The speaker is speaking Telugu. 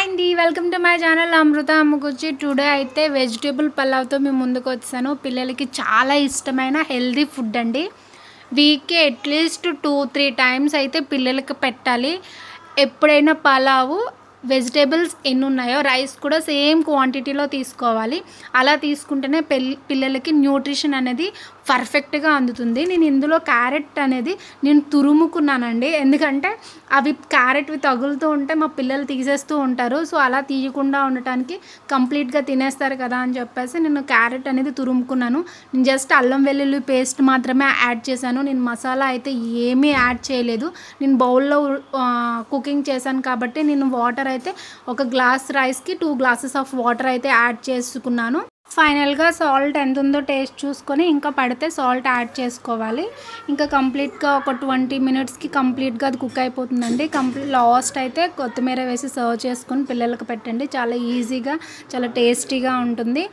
హాయ్ అండి welcome to my channel Amrutha అమ్మకొచ్చి today అయితే వెజిటేబుల్ పలావ్తో మేము ముందుకు వచ్చాను. పిల్లలకి చాలా ఇష్టమైన హెల్దీ ఫుడ్ అండి. వీక్కి అట్లీస్ట్ టూ త్రీ టైమ్స్ అయితే పిల్లలకి పెట్టాలి. ఎప్పుడైనా పలావు వెజిటేబుల్స్ ఎన్ని ఉన్నాయో రైస్ కూడా సేమ్ క్వాంటిటీలో తీసుకోవాలి. అలా తీసుకుంటేనే పిల్ పిల్లలకి న్యూట్రిషన్ అనేది పర్ఫెక్ట్గా అందుతుంది. నేను ఇందులో క్యారెట్ అనేది నేను తురుముకున్నానండి. ఎందుకంటే అవి క్యారెట్వి తగులుతూ ఉంటే మా పిల్లలు తీసేస్తూ ఉంటారు. సో అలా తీయకుండా ఉండటానికి కంప్లీట్గా తినేస్తారు కదా అని చెప్పేసి నేను క్యారెట్ అనేది తురుముకున్నాను. నేను జస్ట్ అల్లం వెల్లుల్లి పేస్ట్ మాత్రమే యాడ్ చేశాను. నేను మసాలా అయితే ఏమీ యాడ్ చేయలేదు. నేను బౌల్లో కుకింగ్ చేశాను కాబట్టి నేను వాటర్ వాటర్ అయితే ఒక గ్లాస్ రైస్కి టూ గ్లాసెస్ ఆఫ్ వాటర్ అయితే యాడ్ చేసుకున్నాను. ఫైనల్గా సాల్ట్ ఎంత ఉందో టేస్ట్ చూసుకొని ఇంకా పడితే సాల్ట్ యాడ్ చేసుకోవాలి. ఇంకా కంప్లీట్గా ఒక ట్వంటీ మినిట్స్కి కంప్లీట్గా అది కుక్ అయిపోతుందండి. కంప్లీట్ లాస్ట్ అయితే కొత్తిమీర వేసి సర్వ్ చేసుకొని పిల్లలకు పెట్టండి. చాలా ఈజీగా చాలా టేస్టీగా ఉంటుంది.